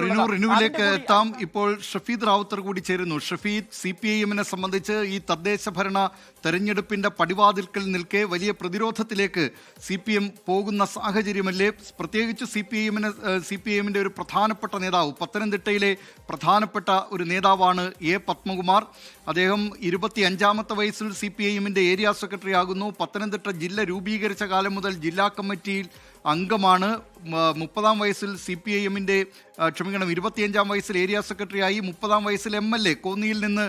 റിനു റിനുവിലേക്ക് എത്താം. ഇപ്പോൾ ഷഫീദ് റാവുത്തർ കൂടി ചേരുന്നു. ഷഫീദ് സി പി ഐ എമ്മിനെ സംബന്ധിച്ച് ഈ തദ്ദേശ ഭരണ തെരഞ്ഞെടുപ്പിന്റെ പടിവാതിൽക്കൽ നിൽക്കെ വലിയ പ്രതിരോധത്തിലേക്ക് സി പി എം പോകുന്ന സാഹചര്യമല്ലേ? പ്രത്യേകിച്ച് സി പി ഐ എമ്മിന് സി പി ഐ എമ്മിന്റെ ഒരു പ്രധാനപ്പെട്ട നേതാവ് പത്തനംതിട്ടയിലെ പ്രധാനപ്പെട്ട ഒരു നേതാവാണ് എ പത്മകുമാർ. അദ്ദേഹം ഇരുപത്തി അഞ്ചാമത്തെ വയസ്സിൽ സി പി ഐ എമ്മിന്റെ ഏരിയ സെക്രട്ടറി ആകുന്നു പത്തനംതിട്ട ജില്ല രൂപീകരിച്ച കാലം മുതൽ ജില്ലാ കമ്മിറ്റിയിൽ അംഗമാണ്. മുപ്പതാം വയസ്സിൽ സി പി ഐ എമ്മിന്റെ ക്ഷമിക്കണം ഇരുപത്തിയഞ്ചാം വയസ്സിൽ ഏരിയ സെക്രട്ടറിയായി മുപ്പതാം വയസ്സിൽ എം എൽ എ കോന്നിയിൽ നിന്ന്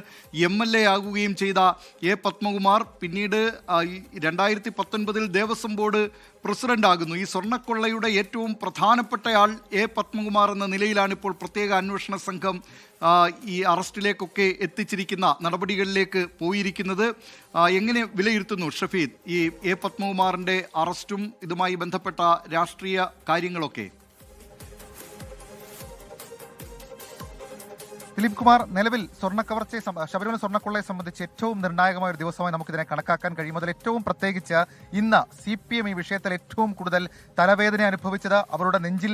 എം എൽ എ ആകുകയും ചെയ്ത എ പത്മകുമാർ. പിന്നീട് രണ്ടായിരത്തി പത്തൊൻപതിൽ ദേവസ്വം ബോർഡ് പ്രസിഡന്റ് ആകുന്നു ഈ സ്വർണക്കൊള്ളയുടെ ഏറ്റവും പ്രധാനപ്പെട്ടയാൾ എ പത്മകുമാർ എന്ന നിലയിലാണ് ഇപ്പോൾ പ്രത്യേക അന്വേഷണ സംഘം ഈ അറസ്റ്റിലേക്കൊക്കെ എത്തിച്ചിരിക്കുന്ന നടപടികളിലേക്ക് പോയിരിക്കുന്നത്. എങ്ങനെ വിലയിരുത്തുന്നു ഷഫീദ് ഈ എ പത്മകുമാറിന്റെ അറസ്റ്റും ഇതുമായി ബന്ധപ്പെട്ട രാഷ്ട്രീയ കാര്യങ്ങളൊക്കെ? ദിലീപ് കുമാർ നിലവിൽ സ്വർണക്കവർച്ചയെ ശബരിമല സ്വർണക്കൊള്ളയെ സംബന്ധിച്ച് ഏറ്റവും നിർണായകമായ ഒരു ദിവസമായി നമുക്കിതിനെ കണക്കാക്കാൻ കഴിയും. അതിൽ ഏറ്റവും പ്രത്യേകിച്ച് ഇന്ന് സി പി എം ഈ വിഷയത്തിൽ ഏറ്റവും കൂടുതൽ തലവേദന അനുഭവിച്ചത് അവരുടെ നെഞ്ചിൽ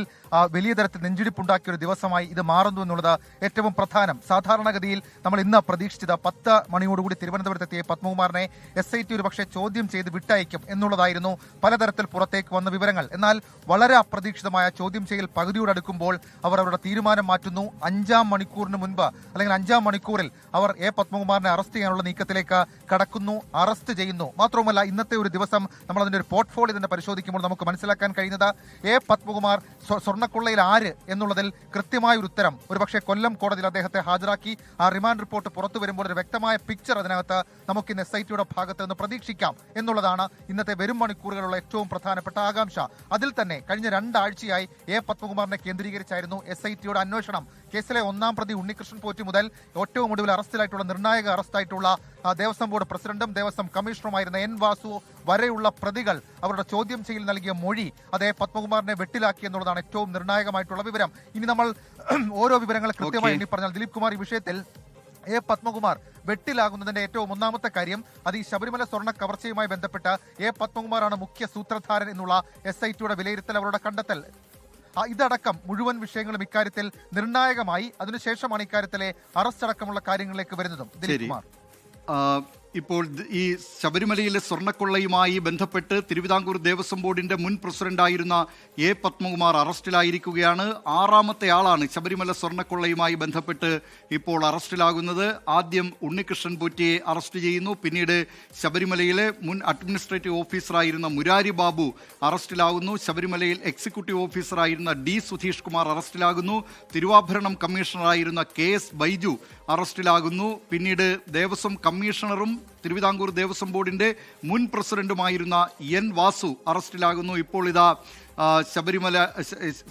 വലിയ തരത്തിൽ നെഞ്ചിടിപ്പുണ്ടാക്കിയ ഒരു ദിവസമായി ഇത് മാറുന്നു എന്നുള്ളത് ഏറ്റവും പ്രധാനം. സാധാരണഗതിയിൽ നമ്മൾ ഇന്ന് പ്രതീക്ഷിച്ചത് പത്ത് മണിയോടുകൂടി തിരുവനന്തപുരത്തെത്തിയ പത്മകുമാറിനെ എസ് ഐ ടി ചോദ്യം ചെയ്ത് വിട്ടയക്കും എന്നുള്ളതായിരുന്നു പലതരത്തിൽ പുറത്തേക്ക് വന്ന വിവരങ്ങൾ. എന്നാൽ വളരെ അപ്രതീക്ഷിതമായ ചോദ്യം ചെയ്യൽ പകുതിയോടടുക്കുമ്പോൾ അവർ അവരുടെ തീരുമാനം മാറ്റുന്നു. അഞ്ചാം മണിക്കൂറിന് മുൻപ് അല്ലെങ്കിൽ അഞ്ചാം മണിക്കൂറിൽ അവർ എ പത്മകുമാറിനെ അറസ്റ്റ് ചെയ്യാനുള്ള നീക്കത്തിലേക്ക് കടക്കുന്നു അറസ്റ്റ് ചെയ്യുന്നു. മാത്രവുമല്ല ഇന്നത്തെ ഒരു ദിവസം നമ്മൾ അതിന്റെ ഒരു പോർട്ട്ഫോളിയോ തന്നെ പരിശോധിക്കുമ്പോൾ നമുക്ക് മനസ്സിലാക്കാൻ കഴിയുന്നത് എ പത്മകുമാർ സ്വ- സ്വർണക്കൊള്ളയിൽ ആര് എന്നുള്ളതിൽ കൃത്യമായ ഒരു ഉത്തരം. ഒരുപക്ഷെ കൊല്ലം കോടതിയിൽ അദ്ദേഹത്തെ ഹാജരാക്കി ആ റിമാൻഡ് റിപ്പോർട്ട് പുറത്തു വരുമ്പോൾ ഒരു വ്യക്തമായ പിക്ചർ അതിനകത്ത് നമുക്ക് ഇന്ന് എസ് ഐ ടിയുടെ ഭാഗത്ത് നിന്ന് പ്രതീക്ഷിക്കാം എന്നുള്ളതാണ് ഇന്നത്തെ വരും മണിക്കൂറുകളുള്ള ഏറ്റവും പ്രധാനപ്പെട്ട ആകാംക്ഷ. അതിൽ തന്നെ കഴിഞ്ഞ രണ്ടാഴ്ചയായി എ പത്മകുമാറിനെ കേന്ദ്രീകരിച്ചായിരുന്നു എസ് ഐ ടിയുടെ അന്വേഷണം. കേസിലെ ഒന്നാം പ്രതി ഉണ്ണികൃഷ്ണൻ പോറ്റി മുതൽ ഏറ്റവും ഒടുവിൽ അറസ്റ്റിലായിട്ടുള്ള നിർണായക അറസ്റ്റായിട്ടുള്ള ദേവസ്വം ബോർഡ് പ്രസിഡന്റും ദേവസ്വം കമ്മീഷണറുമായിരുന്ന എൻ വാസു വരെയുള്ള പ്രതികൾ അവരുടെ ചോദ്യം ചെയ്യൽ നൽകിയ മൊഴി അതേ പത്മകുമാറിനെ വെട്ടിലാക്കി എന്നുള്ളതാണ് ഏറ്റവും നിർണായകമായിട്ടുള്ള വിവരം. ഇനി നമ്മൾ ഓരോ വിവരങ്ങൾ കൃത്യമായി ഇനി എണ്ണി പറഞ്ഞാൽ ദിലീപ് കുമാർ ഈ വിഷയത്തിൽ എ പത്മകുമാർ വെട്ടിലാകുന്നതിന്റെ ഏറ്റവും ഒന്നാമത്തെ കാര്യം അത് ഈ ശബരിമല സ്വർണ കവർച്ചയുമായി ബന്ധപ്പെട്ട് എ പത്മകുമാറാണ് മുഖ്യ സൂത്രധാരൻ എന്നുള്ള എസ് ഐ ടിയുടെ വിലയിരുത്തൽ അവരുടെ കണ്ടെത്തൽ. ഇതടക്കം മുഴുവൻ വിഷയങ്ങളും ഇക്കാര്യത്തിൽ നിർണായകമായി. അതിനുശേഷമാണ് ഇക്കാര്യത്തിലെ അറസ്റ്റ് അടക്കമുള്ള കാര്യങ്ങളിലേക്ക് വരുന്നതും. ദിലീപ് കുമാർ. ഇപ്പോൾ ഈ ശബരിമലയിലെ സ്വർണക്കൊള്ളയുമായി ബന്ധപ്പെട്ട് തിരുവിതാംകൂർ ദേവസ്വം ബോർഡിന്റെ മുൻ പ്രസിഡന്റായിരുന്ന എ പത്മകുമാർ അറസ്റ്റിലായിരിക്കുകയാണ്. ആറാമത്തെ ആളാണ് ശബരിമല സ്വർണക്കൊള്ളയുമായി ബന്ധപ്പെട്ട് ഇപ്പോൾ അറസ്റ്റിലാകുന്നത്. ആദ്യം ഉണ്ണികൃഷ്ണൻ പൂറ്റിയെ അറസ്റ്റ് ചെയ്യുന്നു. പിന്നീട് ശബരിമലയിലെ മുൻ അഡ്മിനിസ്ട്രേറ്റീവ് ഓഫീസറായിരുന്ന മുരാരി ബാബു അറസ്റ്റിലാകുന്നു. ശബരിമലയിൽ എക്സിക്യൂട്ടീവ് ഓഫീസറായിരുന്ന ഡി സുധീഷ് കുമാർ അറസ്റ്റിലാകുന്നു. തിരുവാഭരണം കമ്മീഷണറായിരുന്ന കെ എസ് ബൈജു അറസ്റ്റിലാകുന്നു. പിന്നീട് ദേവസ്വം കമ്മീഷണറും തിരുവിതാംകൂർ ദേവസ്വം ബോർഡിന്റെ മുൻ പ്രസിഡന്റുമായിരുന്ന എൻ വാസു അറസ്റ്റിലാകുന്നു. ഇപ്പോൾ ഇതാ ശബരിമല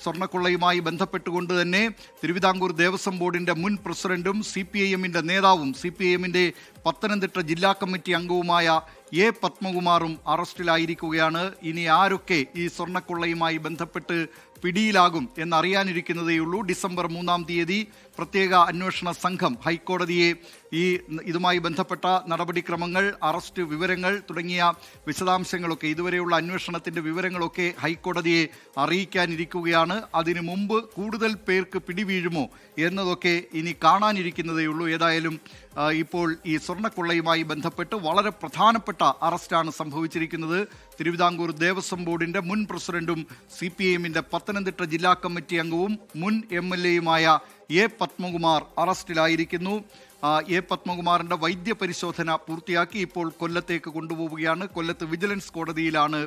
സ്വർണക്കൊള്ളയുമായി ബന്ധപ്പെട്ടുകൊണ്ട് തന്നെ തിരുവിതാംകൂർ ദേവസ്വം ബോർഡിന്റെ മുൻ പ്രസിഡന്റും സി പി ഐ എമ്മിന്റെ നേതാവും സി പി ഐ എമ്മിന്റെ പത്തനംതിട്ട ജില്ലാ കമ്മിറ്റി അംഗവുമായ എ പത്മകുമാറും അറസ്റ്റിലായിരിക്കുകയാണ്. ഇനി ആരൊക്കെ ഈ സ്വർണക്കൊള്ളയുമായി ബന്ധപ്പെട്ട് പിടിയിലാകും എന്നറിയാനിരിക്കുന്നതേയുള്ളൂ. ഡിസംബർ മൂന്നാം തീയതി പ്രത്യേക അന്വേഷണ സംഘം ഹൈക്കോടതിയെ ഈ ഇതുമായി ബന്ധപ്പെട്ട നടപടിക്രമങ്ങൾ അറസ്റ്റ് വിവരങ്ങൾ തുടങ്ങിയ വിശദാംശങ്ങളൊക്കെ ഇതുവരെയുള്ള അന്വേഷണത്തിന്റെ വിവരങ്ങളൊക്കെ ഹൈക്കോടതിയെ അറിയിക്കാനിരിക്കുകയാണ്. അതിനു മുമ്പ് കൂടുതൽ പേർക്ക് പിടിവീഴുമോ എന്നതൊക്കെ ഇനി കാണാനിരിക്കുന്നതേയുള്ളൂ. ഏതായാലും ഇപ്പോൾ ഈ സ്വർണക്കൊള്ളയുമായി ബന്ധപ്പെട്ട് വളരെ പ്രധാനപ്പെട്ട അറസ്റ്റാണ് സംഭവിച്ചിരിക്കുന്നത്. തിരുവിതാംകൂർ ദേവസ്വം ബോർഡിന്റെ മുൻ പ്രസിഡന്റും സി പി എമ്മിന്റെ പത്തനംതിട്ട ജില്ലാ കമ്മിറ്റി അംഗവും മുൻ എം എൽ എയുമായ എ പത്മകുമാർ അറസ്റ്റിലായിരിക്കുന്നു. എ പത്മകുമാറിന്റെ വൈദ്യപരിശോധന പൂർത്തിയാക്കി ഇപ്പോൾ കൊല്ലത്തേക്ക് കൊണ്ടുപോവുകയാണ്. കൊല്ലത്ത് വിജിലൻസ് കോടതിയിലാണ്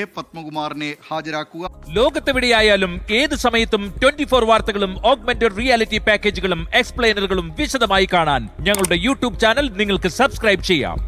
എ പത്മകുമാറിനെ ഹാജരാക്കുക. ലോകത്തെവിടെയായാലും ഏത് സമയത്തും ട്വന്റി ഫോർ വാർത്തകളും ഓഗ്മെന്റഡ് റിയാലിറ്റി പാക്കേജുകളും എക്സ്പ്ലെയിനറുകളും വിശദമായി കാണാൻ ഞങ്ങളുടെ യൂട്യൂബ് ചാനൽ നിങ്ങൾക്ക് സബ്സ്ക്രൈബ് ചെയ്യാം.